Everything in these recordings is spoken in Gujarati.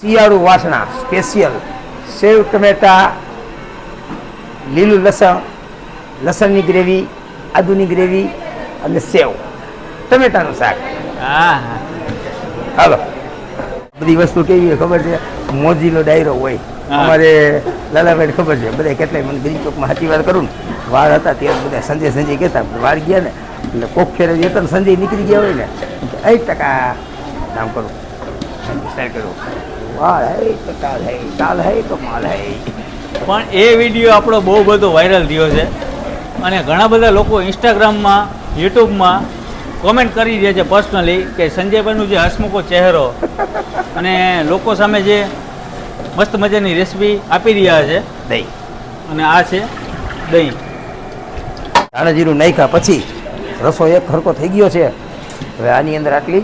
શિયાળુ વાસણા સ્પેશિયલ. સેવ ટમેટા લીલું લસણ લસણની ગ્રેવી આદુની ગ્રેવી અને સેવ. ટમેટાનું શાક. હાલો. બધી વસ્તુ કેવી હોય ખબર છે? મોજીનો ડાયરો હોય. અમારે લાલાભાઈ ખબર છે. બધા કેટલાય મને ગરીબ ચોકમાં સાચી વાત કરું ને. વાળ હતા ત્યારે બધા સંજય સંજય કહેતા વાળ ગયા ને. એટલે કોક ફેરે જતો સંજય નીકળી ગયા હોય ને. એક ટકા નામ કરું સ્ટાઇલ કરું. વાળ હે તો ટાલ હે ચાલ હે તો માલ હે. પણ એ વીડિયો આપણો બહુ બધો વાયરલ થયો છે. અને ઘણા બધા લોકો ઇન્સ્ટાગ્રામમાં યુટ્યુબમાં કોમેન્ટ કરી રહ્યા છે પર્સનલી કે સંજયભાઈનું જે હસમુખો ચહેરો અને લોકો સામે જે મસ્ત મજાની રેસીપી આપી રહ્યા છે. દહીં. અને આ છે દહીં. ધાણા જીરું નાખ્યા પછી રસો એક ખરકો થઈ ગયો છે. હવે આની અંદર આટલી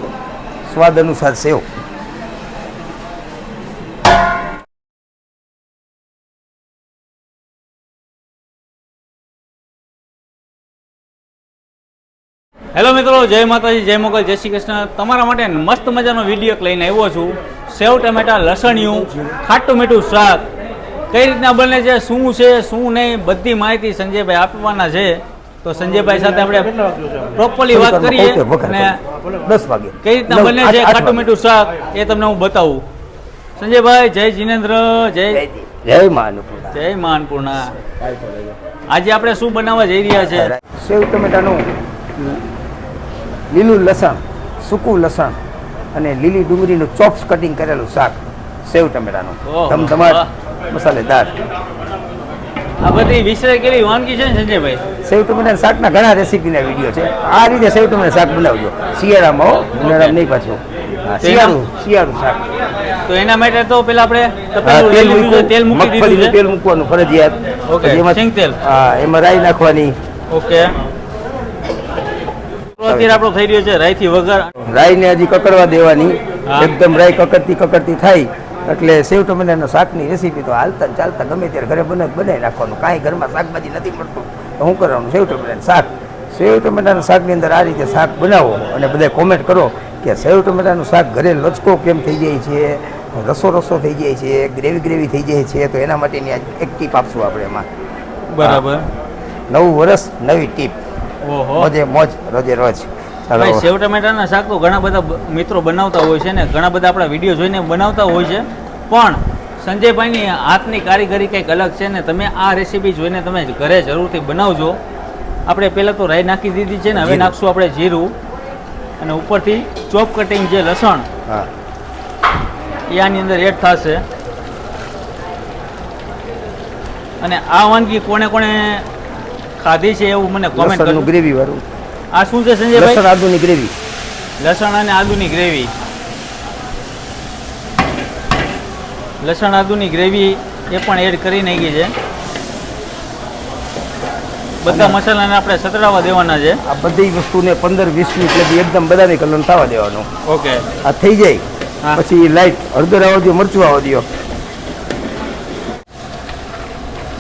સ્વાદ અનુસાર સેવ. હેલો મિત્રો જય માતાજી જય મોગલ જય શ્રી કૃષ્ણ. તમારા માટે મસ્ત મજાનો વીડિયો લઈને આવ્યો છું. સેવ ટમેટા લસણિયું ખાટું મીઠું શાક. કઈ રીતના બને છે શું છે શું નહીં બધી માહિતી સંજયભાઈ આપવાના છે. તો સંજયભાઈ સાથે આપણે પ્રોપરલી વાત કરીએ અને દસ વાગે. કઈ રીતના બને છે ખાટું મીઠું શાક એ તમને હું બતાવું. સંજયભાઈ જય જીનેન્દ્ર જય જય જી. જય મા અન્નપૂર્ણા. જય મા અન્નપૂર્ણા. આજે આપણે શું બનાવવા જઈ રહ્યા છે? સેવ ટમેટાનું લીલું લસણ સૂકું લસણ અને લીલી ડુંગળીનું ચોપ્સ કટિંગ કરેલું શાક. સેવ ટમેટાનું. ધમધમાટ મસાલેદાર. આ બધી વાનગી છે સંજયભાઈ? સેવ ટમેટાના શાકના ઘણા રેસીપીના વીડિયો છે. આ રીતે સેવ ટમેટા શાક બનાવજો. શિયાળામાં હો ઉનાળામાં નહીં પાછું. શિયાળું શિયાળું શાક. તો એના માટે તો પેલા આપણે તેલ મૂકી દીધું તેલ મૂકવાનું ફરજિયાત. ઓકે, એમાં- તેલ. હા એમાં રાઈ નાખવાની. ઓકે. અત્યારે આપણો થઈ રહ્યો છે રાઈથી વગર. રાઈને હજી કકડવા દેવાની. એકદમ રાઈ કકડતી કકડતી થાય એટલે સેવ ટમેટાના શાકની રેસીપી તો હાલતા ચાલતા ગમે ત્યારે ઘરે બને બનાવી નાખવાનું કાંઈ ઘરમાં શાકભાજી નથી મળતું. તો શું કરવાનું? સેવ ટમેટાનું શાક. સેવ ટમેટાના શાકની અંદર આ રીતે શાક બનાવો અને બધા કોમેન્ટ કરો કે સેવ ટમેટાનું શાક ઘરે લચકો કેમ થઈ જાય છે? રસો રસો થઈ જાય છે? ગ્રેવી ગ્રેવી થઈ જાય છે? તો એના માટેની આજ એક ટીપ આપશું આપણે એમાં. બરાબર. નવું વર્ષ નવી ટીપ મોજે મોજ રોજે રોજ. સેવ ટમેટાના શાક તો ઘણા બધા મિત્રો બનાવતા હોય છે ને ઘણા બધા આપણા વીડિયો જોઈને બનાવતા હોય છે. પણ સંજયભાઈની હાથની કારીગરી કંઈક અલગ છે ને તમે આ રેસીપી જોઈને તમે ઘરે જરૂરથી બનાવજો. આપણે પહેલાં તો રાઈ નાખી દીધી છે ને હવે નાખશું આપણે જીરું. અને ઉપરથી ચોપ કટિંગ જે લસણ એ આની અંદર એડ થશે. અને આ વાનગી કોણે કોણે ખાધી છે એવું મને કોમેન્ટ કરજો ગ્રેવી વાળું. આ શું છે સંજયભાઈ? લસણ આદુની ગ્રેવી લસણ અને આદુની ગ્રેવી લસણ આદુની ગ્રેવી એ પણ એડ કરી નાખી છે. બધા મસાલાને આપણે સતરાવા દેવાના છે. આ બધી વસ્તુને પંદર વીસ મિનિટ લગી એકદમ બધાને કલર થવા દેવાનું. ઓકે આ થઈ જાય. પછી લાઈટ હળદર આવવા દો મરચું આવવા દો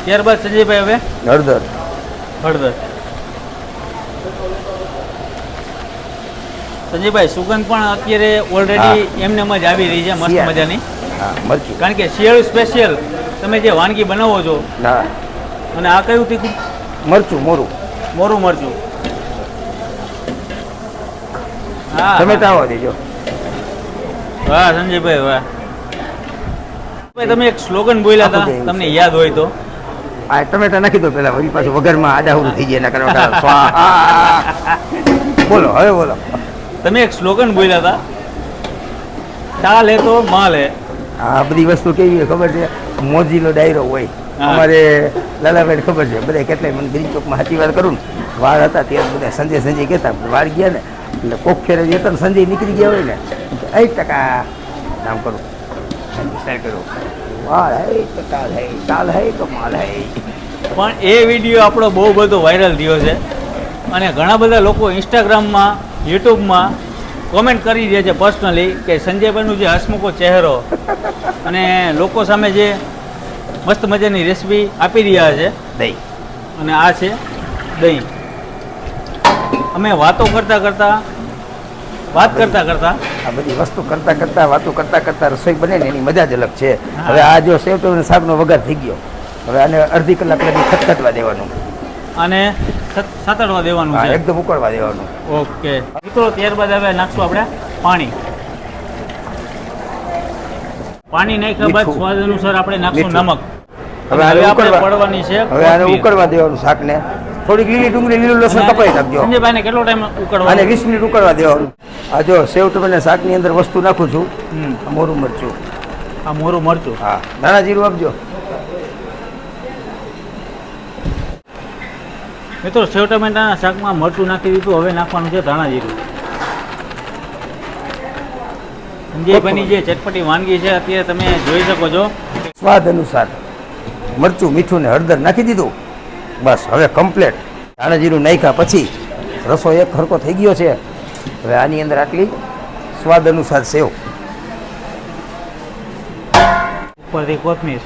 ત્યારબાદ સંજયભાઈ હવે? હળદર. હળદર. સંજયભાઈ સુગંધ પણ અત્યારે ઓલરેડી એમને જ આવી રહી છે મસ્ત મજાની. કારણ કે શિયાળુ સ્પેશિયલ તમે જે વાનગી બનાવો છો અને આ કયું તીખું? મરચું મોરું. મોરું મરચું. હા ટમેટા દેજો. વાહ સંજયભાઈ વાહ. તમે એક સ્લોગન બોલ્યા હતા તમને યાદ હોય તો. આ ટમેટા નાખી દો પેલા વળી પાછું વઘારમાં આડાહુરું થઈ જાય એના કરવા બોલો હવે બોલો. તમે એક સ્લોગન બોલ્યા હતા. ચાલ તો માલ. હે આ બધી વસ્તુ કેવી હોય ખબર છે? મોજીલો ડાયરો હોય. અમારે લાલાભાઈ ખબર છે બધા કેટલાય મને ગ્રીન ચોકમાં સાચી વાત કરું ને. વાળ હતા ત્યારે બધા સંજય સંજય કહેતા વાળ ગયા ને. એટલે કોક ફેરે જતા સંજય નીકળી ગયા હોય ને. એ ટકા નામ કરું. સ્ટાઇલ કરું. વાળ હે તો ચાલ હે તાલ હે તો માલ હે. પણ એ વીડિયો આપણો બહુ બધો વાયરલ થયો છે. અને ઘણા બધા લોકો ઇન્સ્ટાગ્રામમાં યુટ્યુબમાં કોમેન્ટ કરી રહ્યા છે પર્સનલી કે સંજયભાઈનું જે હસમુખો ચહેરો અને લોકો સામે જે મસ્ત મજાની રેસીપી આપી રહ્યા છે. દહીં. અને આ છે દહીં. અમે વાતો કરતાં કરતાં વાત કરતા કરતા? આ બધી વસ્તુ કરતા કરતા વાતો કરતા કરતા રસોઈ બને ને એની મજા જ અલગ છે. હવે આ જો સેવ ટમેટાના શાકનો વઘાર થઈ ગયો. હવે આને અડધી કલાક લગી ખટખટવા દેવાનું. અને સત- સાતડવા દેવાનું છે? એકદમ ઉકળવા દેવાનું. ઓકે. મિત્રો ત્યારબાદ હવે નાખશું આપણે પાણી. પાણી નાખ્યા બાદ સ્વાદ અનુસાર આપણે નાખશું નમક. હવે આને આપણે ઉકળવા પડવાની છે હવે આને ઉકળવા દેવાનું શાકને. થોડીક લીલી ડુંગળી લીલું લસણ કપાઈ નાખજો. સંજયભાઈને કેટલો ટાઈમ ઉકળવા અને વીસ મિનિટ ઉકળવા દેવાનું. આ જો સેવ ટમેટા શાકની અંદર વસ્તુ નાખું છું. મોરું મરચું. આ મોરું મરચું? હા. ધાણા જીરું આપજો. મિત્રો સેવ ટમેટાના શાકમાં મરચું નાખી દીધું હવે નાખવાનું છે ધાણા જીરું. સંજયભાઈની જે ચટપટી વાનગી છે અત્યારે તમે જોઈ શકો છો. સ્વાદ અનુસાર મરચું મીઠું ને હળદર નાખી દીધું. બસ હવે કમ્પ્લેટ ધાણા જીરું નાખ્યા પછી રસો એક ખરકો થઈ ગયો છે. હવે આની અંદર આટલી સ્વાદ અનુસાર સેવ. ઉપરથી કોથમીર.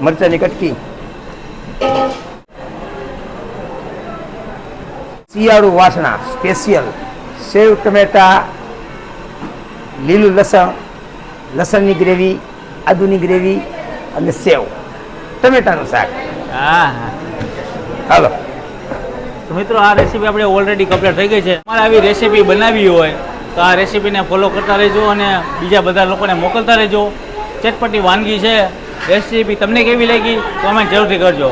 મરચાની કટકી. શિયાળુ વાસણા સ્પેશિયલ. સેવ ટમેટા લીલું લસણ લસણની ગ્રેવી આદુની ગ્રેવી અને સેવ. ટમેટાનું શાક. હા હા. હાલો. તો મિત્રો, આ રેસીપી આપણે ઓલરેડી કમ્પ્લીટ થઈ ગઈ છે. તમારે આવી રેસીપી બનાવી હોય, તો આ રેસીપીને ફોલો કરતા રહેજો અને બીજા બધા લોકોને મોકલતા રહેજો. ચટપટી વાનગી છે. રેસીપી તમને કેવી લાગી કોમેન્ટ જરૂરથી કરજો.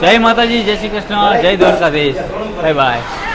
જય માતાજી, જય શ્રી કૃષ્ણ, જય દ્વારકાધીશ. Bye bye